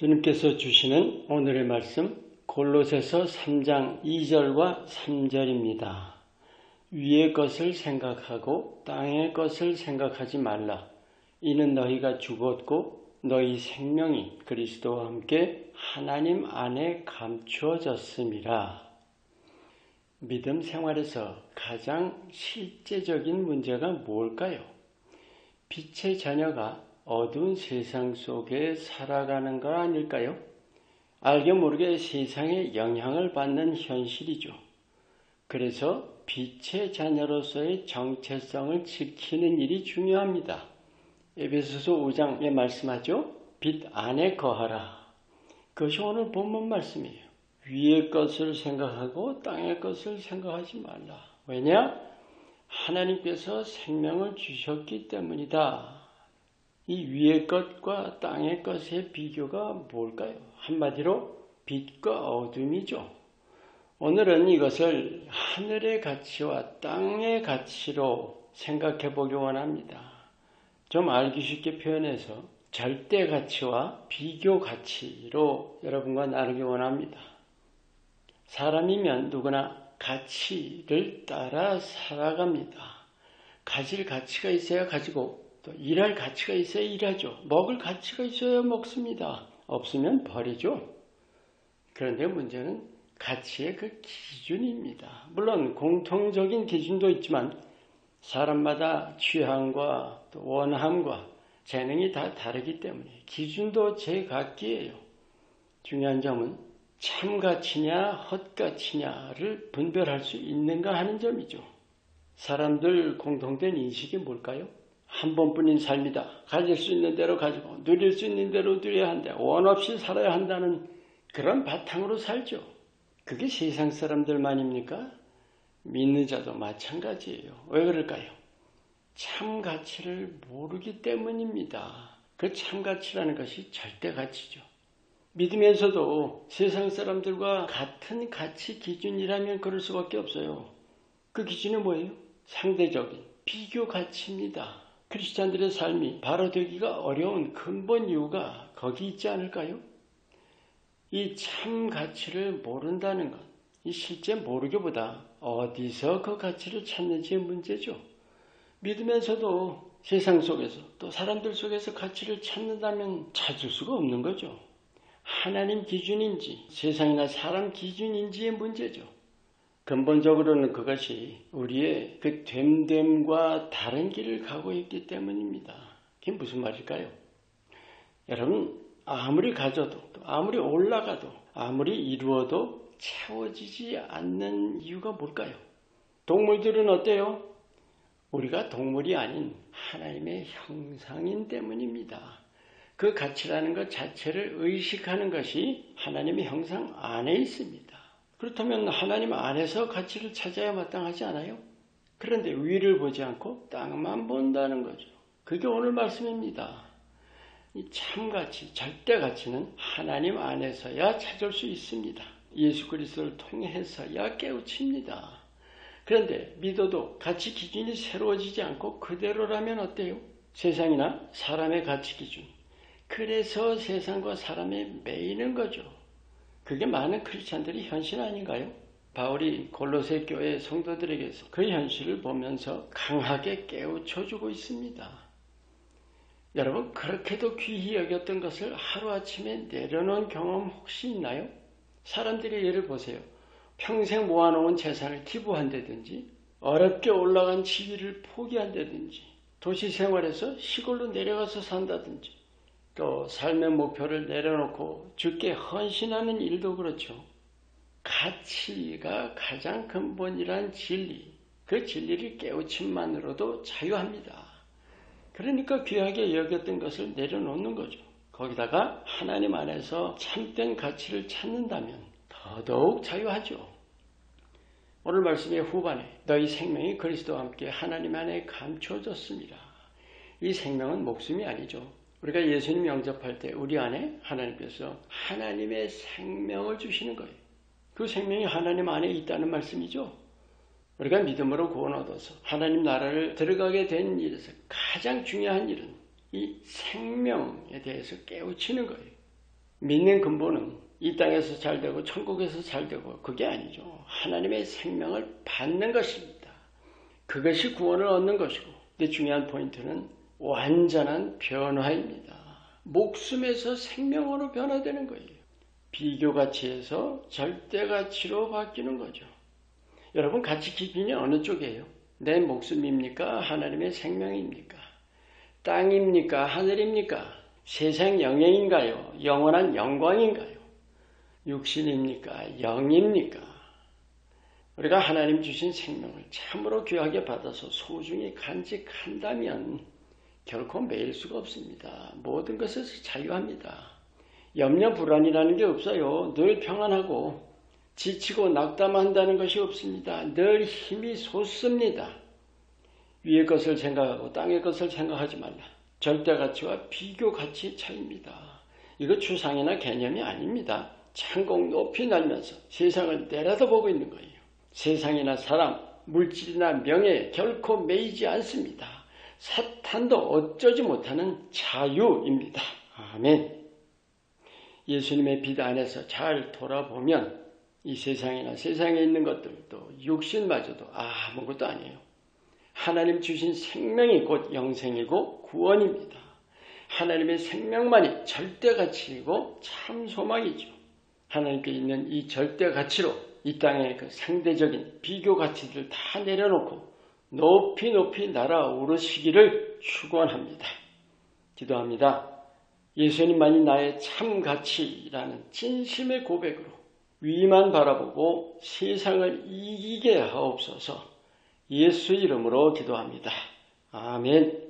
주님께서 주시는 오늘의 말씀 골로새서 3장 2절과 3절입니다. 위의 것을 생각하고 땅의 것을 생각하지 말라. 이는 너희가 죽었고 너희 생명이 그리스도와 함께 하나님 안에 감추어졌음이라. 믿음 생활에서 가장 실제적인 문제가 뭘까요? 빛의 자녀가 어두운 세상 속에 살아가는 거 아닐까요? 알게 모르게 세상에 영향을 받는 현실이죠. 그래서 빛의 자녀로서의 정체성을 지키는 일이 중요합니다. 에베소서 5장에 말씀하죠. 빛 안에 거하라. 그것이 오늘 본문 말씀이에요. 위의 것을 생각하고 땅의 것을 생각하지 말라. 왜냐? 하나님께서 생명을 주셨기 때문이다. 이 위의 것과 땅의 것의 비교가 뭘까요? 한마디로 빛과 어둠이죠. 오늘은 이것을 하늘의 가치와 땅의 가치로 생각해 보기 원합니다. 좀 알기 쉽게 표현해서 절대 가치와 비교 가치로 여러분과 나누기 원합니다. 사람이면 누구나 가치를 따라 살아갑니다. 가질 가치가 있어야 가지고 또 일할 가치가 있어야 일하죠. 먹을 가치가 있어야 먹습니다. 없으면 버리죠. 그런데 문제는 가치의 그 기준입니다. 물론 공통적인 기준도 있지만 사람마다 취향과 또 원함과 재능이 다 다르기 때문에 기준도 제각기예요. 중요한 점은 참 가치냐 헛가치냐를 분별할 수 있는가 하는 점이죠. 사람들 공통된 인식이 뭘까요? 한 번뿐인 삶이다. 가질 수 있는 대로 가지고 누릴 수 있는 대로 누려야 한다. 원 없이 살아야 한다는 그런 바탕으로 살죠. 그게 세상 사람들만입니까? 믿는 자도 마찬가지예요. 왜 그럴까요? 참 가치를 모르기 때문입니다. 그 참 가치라는 것이 절대 가치죠. 믿으면서도 세상 사람들과 같은 가치 기준이라면 그럴 수밖에 없어요. 그 기준이 뭐예요? 상대적인 비교 가치입니다. 크리스찬들의 삶이 바로 되기가 어려운 근본 이유가 거기 있지 않을까요? 이 참 가치를 모른다는 것, 이 실제 모르기보다 어디서 그 가치를 찾는지의 문제죠. 믿으면서도 세상 속에서 또 사람들 속에서 가치를 찾는다면 찾을 수가 없는 거죠. 하나님 기준인지 세상이나 사람 기준인지의 문제죠. 근본적으로는 그것이 우리의 그 됨됨과 다른 길을 가고 있기 때문입니다. 그게 무슨 말일까요? 여러분, 아무리 가져도, 아무리 올라가도, 아무리 이루어도 채워지지 않는 이유가 뭘까요? 동물들은 어때요? 우리가 동물이 아닌 하나님의 형상인 때문입니다. 그 가치라는 것 자체를 의식하는 것이 하나님의 형상 안에 있습니다. 그렇다면 하나님 안에서 가치를 찾아야 마땅하지 않아요? 그런데 위를 보지 않고 땅만 본다는 거죠. 그게 오늘 말씀입니다. 이 참가치, 절대 가치는 하나님 안에서야 찾을 수 있습니다. 예수 그리스도를 통해서야 깨우칩니다. 그런데 믿어도 가치 기준이 새로워지지 않고 그대로라면 어때요? 세상이나 사람의 가치 기준. 그래서 세상과 사람에 매이는 거죠. 그게 많은 크리스찬들이 현실 아닌가요? 바울이 골로새 교회 성도들에게서 그 현실을 보면서 강하게 깨우쳐주고 있습니다. 여러분 그렇게도 귀히 여겼던 것을 하루아침에 내려놓은 경험 혹시 있나요? 사람들의 예를 보세요. 평생 모아놓은 재산을 기부한다든지 어렵게 올라간 지위를 포기한다든지 도시 생활에서 시골로 내려가서 산다든지 또 삶의 목표를 내려놓고 죽게 헌신하는 일도 그렇죠. 가치가 가장 근본이란 진리, 그 진리를 깨우침만으로도 자유합니다. 그러니까 귀하게 여겼던 것을 내려놓는 거죠. 거기다가 하나님 안에서 참된 가치를 찾는다면 더더욱 자유하죠. 오늘 말씀의 후반에 너희 생명이 그리스도와 함께 하나님 안에 감춰졌습니다. 이 생명은 목숨이 아니죠. 우리가 예수님 영접할 때 우리 안에 하나님께서 하나님의 생명을 주시는 거예요. 그 생명이 하나님 안에 있다는 말씀이죠. 우리가 믿음으로 구원 얻어서 하나님 나라를 들어가게 된 일에서 가장 중요한 일은 이 생명에 대해서 깨우치는 거예요. 믿는 근본은 이 땅에서 잘 되고 천국에서 잘 되고 그게 아니죠. 하나님의 생명을 받는 것입니다. 그것이 구원을 얻는 것이고 근데 중요한 포인트는 완전한 변화입니다. 목숨에서 생명으로 변화되는 거예요. 비교 가치에서 절대 가치로 바뀌는 거죠. 여러분 가치 기준이 어느 쪽이에요? 내 목숨입니까? 하나님의 생명입니까? 땅입니까? 하늘입니까? 세상 영예인가요? 영원한 영광인가요? 육신입니까? 영입니까? 우리가 하나님 주신 생명을 참으로 귀하게 받아서 소중히 간직한다면 결코 매일 수가 없습니다. 모든 것에서 자유합니다. 염려 불안이라는 게 없어요. 늘 평안하고 지치고 낙담한다는 것이 없습니다. 늘 힘이 솟습니다. 위의 것을 생각하고 땅의 것을 생각하지 말라. 절대 가치와 비교 가치의 차이입니다. 이거 추상이나 개념이 아닙니다. 창공 높이 날면서 세상을 내려다보고 있는 거예요. 세상이나 사람, 물질이나 명예에 결코 매이지 않습니다. 사탄도 어쩌지 못하는 자유입니다. 아멘. 예수님의 빛 안에서 잘 돌아보면 이 세상이나 세상에 있는 것들도 육신마저도 아무것도 아니에요. 하나님 주신 생명이 곧 영생이고 구원입니다. 하나님의 생명만이 절대 가치이고 참 소망이죠. 하나님께 있는 이 절대 가치로 이 땅의 그 상대적인 비교 가치들 다 내려놓고 높이 높이 날아오르시기를 축원합니다. 기도합니다. 예수님만이 나의 참 가치라는 진심의 고백으로 위만 바라보고 세상을 이기게 하옵소서 예수 이름으로 기도합니다. 아멘.